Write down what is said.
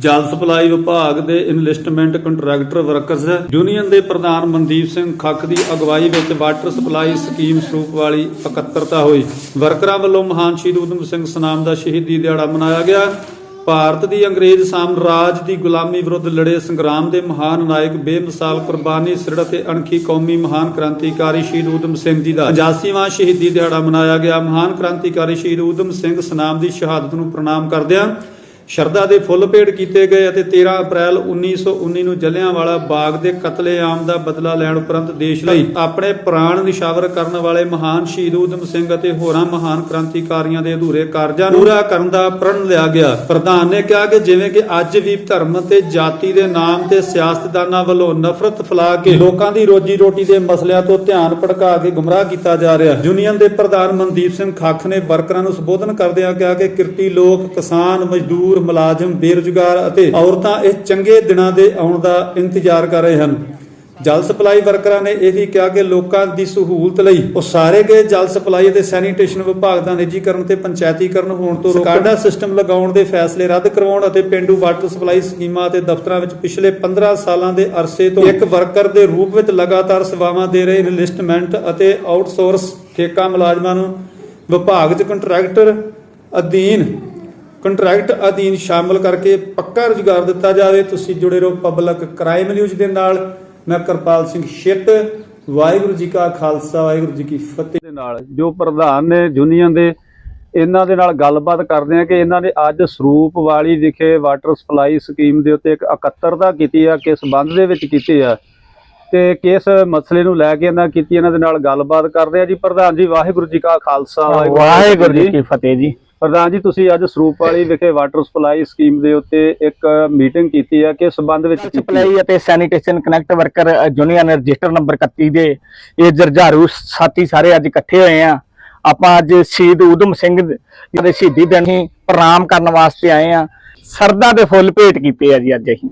ਜਲ ਸਪਲਾਈ ਵਿਭਾਗ ਦੇ ਇਨਵੈਸਟਮੈਂਟ ਕੰਟਰੈਕਟਰ ਵਰਕਰਸ ਯੂਨੀਅਨ ਦੇ ਪ੍ਰਧਾਨ ਮਨਦੀਪ ਸਿੰਘ ਖੱਖ ਦੀ ਅਗਵਾਈ ਵਿੱਚ ਵਾਟਰ ਸਪਲਾਈ ਸਕੀਮ ਸਰੂਪ ਵਾਲੀ ਇਕੱਤਰਤਾ ਹੋਈ। ਵਰਕਰਾਂ ਵੱਲੋਂ ਮਹਾਨ ਸ਼ਹੀਦ ਊਧਮ ਸਿੰਘ ਸਨਾਮ ਦਾ ਸ਼ਹੀਦੀ ਦਿਹਾੜਾ ਮਨਾਇਆ ਗਿਆ। ਭਾਰਤ ਦੀ ਅੰਗਰੇਜ਼ ਸਾਮਰਾਜ ਦੀ ਗੁਲਾਮੀ ਵਿਰੁੱਧ ਲੜੇ ਸੰਗਰਾਮ ਦੇ ਮਹਾਨ ਨਾਇਕ ਬੇਮਿਸਾਲ ਕੁਰਬਾਨੀ ਸਿਰੜ ਤੇ ਅਣਖੀ ਕੌਮੀ ਮਹਾਨ ਕ੍ਰਾਂਤੀਕਾਰੀ ਸ਼ਹੀਦ ਊਧਮ ਸਿੰਘ ਜੀ ਦਾ 85ਵਾਂ ਸ਼ਹੀਦੀ ਦਿਹਾੜਾ ਮਨਾਇਆ ਗਿਆ। ਮਹਾਨ ਕ੍ਰਾਂਤੀਕਾਰੀ ਸ਼ਹੀਦ ਊਧਮ ਸਿੰਘ ਸਨਾਮ ਦੀ ਸ਼ਹਾਦਤ ਨੂੰ ਪ੍ਰਣਾਮ ਕਰਦਿਆਂ ਸ਼ਰਧਾ ਦੇ ਫੁੱਲ ਭੇਟ ਕੀਤੇ ਗਏ ਅਤੇ 13 ਅਪ੍ਰੈਲ 1919 ਨੂੰ ਜਲਿਆਂਵਾਲਾ ਬਾਗ ਦੇ ਕਤਲੇਆਮ ਦਾ ਬਦਲਾ ਲੈਣ ਉਪਰੰਤ ਦੇਸ਼ ਲਈ ਆਪਣੇ ਪ੍ਰਾਣ ਨਿਸ਼ਾਵਰ ਕਰਨ ਵਾਲੇ ਮਹਾਨ ਸ਼ਹੀਦ ਊਧਮ ਸਿੰਘ ਅਤੇ ਹੋਰਾਂ ਮਹਾਨ ਕ੍ਰਾਂਤੀਕਾਰੀਆਂ ਦੇ ਅਧੂਰੇ ਕਾਰਜਾਂ ਨੂੰ ਪੂਰਾ ਕਰਨ ਦਾ ਪ੍ਰਣ ਲਿਆ ਗਿਆ। ਪ੍ਰਧਾਨ ਨੇ ਕਿਹਾ ਕਿ ਜਿਵੇਂ ਕਿ ਅੱਜ ਵੀ ਧਰਮ ਤੇ ਜਾਤੀ ਦੇ ਨਾਮ ਤੇ ਸਿਆਸਤਦਾਨਾਂ ਵੱਲੋਂ ਨਫ਼ਰਤ ਫੈਲਾ ਕੇ ਲੋਕਾਂ ਦੀ ਰੋਜੀ ਰੋਟੀ ਦੇ ਮਸਲਿਆਂ ਤੋਂ ਧਿਆਨ ਭਟਕਾ ਕੇ ਗੁੰਮਰਾਹ ਕੀਤਾ ਜਾ ਰਿਹਾ ਯੂਨੀਅਨ ਦੇ ਪ੍ਰਧਾਨ ਮਨਦੀਪ ਸਿੰਘ ਖੱਖ ਨੇ ਵਰਕਰਾਂ ਨੂੰ ਸੰਬੋਧਨ ਕਰਦਿਆਂ ਕਿਹਾ ਕਿ ਕਿਰਤੀ ਲੋਕ ਕਿਸਾਨ, ਮਜ਼ਦੂਰ ਮੁਲਾਜ਼ਮ, ਬੇਰੁਜ਼ਗਾਰ ਅਤੇ ਔਰਤਾਂ ਇਸ ਚੰਗੇ ਦਿਨਾਂ ਦੇ ਆਉਣ ਦਾ ਇੰਤਜ਼ਾਰ ਕਰ ਰਹੇ ਹਨ। ਜਲ ਸਪਲਾਈ ਵਰਕਰਾਂ ਨੇ ਇਹ ਵੀ ਕਿਹਾ ਕਿ ਲੋਕਾਂ ਦੀ ਸਹੂਲਤ ਲਈ ਉਹ ਸਾਰੇ ਗਏ ਜਲ ਸਪਲਾਈ ਅਤੇ ਸੈਨੀਟੇਸ਼ਨ ਵਿਭਾਗ ਦਾ ਨਿੱਜੀਕਰਨ ਤੇ ਪੰਚਾਇਤੀਕਰਨ ਹੋਣ ਤੋਂ ਰੋਕਾਡਾ ਸਿਸਟਮ ਲਗਾਉਣ ਦੇ ਫੈਸਲੇ ਰੱਦ ਕਰਵਾਉਣ ਅਤੇ ਪਿੰਡੂ ਵਾਟਰ ਸਪਲਾਈ ਸਕੀਮਾਂ ਅਤੇ ਦਫ਼ਤਰਾਂ ਵਿੱਚ ਪਿਛਲੇ 15 ਸਾਲਾਂ ਦੇ ਅਰਸੇ ਤੋਂ ਇੱਕ ਵਰਕਰ ਦੇ ਰੂਪ ਵਿੱਚ ਲਗਾਤਾਰ ਸੇਵਾਵਾਂ ਦੇ ਰਹੇ ਇਨਵੈਸਟਮੈਂਟ ਅਤੇ ਆਊਟਸੋਰਸ ਠੇਕਾ ਮੁਲਾਜ਼ਮਾਂ ਨੂੰ ਵਿਭਾਗ 'ਚ ਕੰਟਰੈਕਟਰ ਅਧੀਨ ਕੰਟਰੈਕਟ ਅਧੀਨ ਸ਼ਾਮਲ ਕਰਕੇ ਪੱਕਾ ਰੁਜ਼ਗਾਰ ਦਿੱਤਾ ਜਾਵੇ। ਤੁਸੀਂ ਜੁੜੇ ਰਹੋ ਪਬਲਿਕ ਕ੍ਰਾਈਮ ਨਿਊਜ਼ ਦੇ ਨਾਲ। ਮੈਂ ਕਰਪਾਲ ਸਿੰਘ ਛਿੱਟ, ਵਾਹਿਗੁਰੂ ਜੀ ਕਾ ਖਾਲਸਾ, ਵਾਹਿਗੁਰੂ ਜੀ ਕੀ ਫਤਿਹ। ਦੇ ਨਾਲ ਜੋ ਪ੍ਰਧਾਨ ਨੇ ਯੂਨੀਅਨ ਦੇ, ਇਹਨਾਂ ਦੇ ਨਾਲ ਗੱਲਬਾਤ ਕਰਦੇ ਆ ਕਿ ਇਹਨਾਂ ਨੇ ਅੱਜ ਸਰੂਪ ਵਾਲੀ ਵਿਖੇ ਵਾਟਰ ਸਪਲਾਈ ਸਕੀਮ ਦੇ ਉੱਤੇ ਇੱਕ ਇਕੱਤਰਤਾ ਕੀਤੀ ਆ ਕਿਸ ਸੰਬੰਧ ਦੇ ਵਿੱਚ ਕੀਤੀ ਆ। ਤੇ ਕਿਸ ਮਸਲੇ ਨੂੰ ਲੈ ਕੇ ਇਹਨਾਂ ਕੀਤੀ ਇਹਨਾਂ ਦੇ ਨਾਲ ਗੱਲਬਾਤ ਕਰਦੇ ਆ ਜੀ। ਪ੍ਰਧਾਨ ਜੀ ਵਾਹਿਗੁਰੂ ਜੀ ਕਾ ਖਾਲਸਾ ਵਾਹਿਗੁਰੂ ਜੀ ਕੀ ਫਤਿਹ ਜੀ। ਪ੍ਰਧਾਨ ਜੀ ਤੁਸੀਂ ਅੱਜ ਸਰੂਪ ਵਾਲੀ ਵਿਖੇ ਵਾਟਰ ਸਪਲਾਈ ਸਕੀਮ ਦੇ ਉੱਤੇ ਇੱਕ ਮੀਟਿੰਗ ਕੀਤੀ ਹੈ ਕਿਸ ਸੰਬੰਧ ਵਿੱਚ? ਸਪਲਾਈ ਅਤੇ sanitation connect worker union register number 31 ਦੇ ਇਹ ਜਰਝਾਰੂ ਸਾਥੀ ਸਾਰੇ ਅੱਜ ਇਕੱਠੇ ਹੋਏ ਆ। ਆਪਾਂ ਅੱਜ ਸ਼ਹੀਦ ਊਧਮ ਸਿੰਘ ਦੇ ਸ਼ਹੀਦੀ ਦਿਨ ਹੀ ਪ੍ਰਣਾਮ ਕਰਨ ਵਾਸਤੇ ਆਏ ਆ। ਸਰਦਾ ਦੇ ਫੁੱਲ ਭੇਟ ਕੀਤੇ ਆ ਜੀ ਅੱਜ ਅਸੀਂ।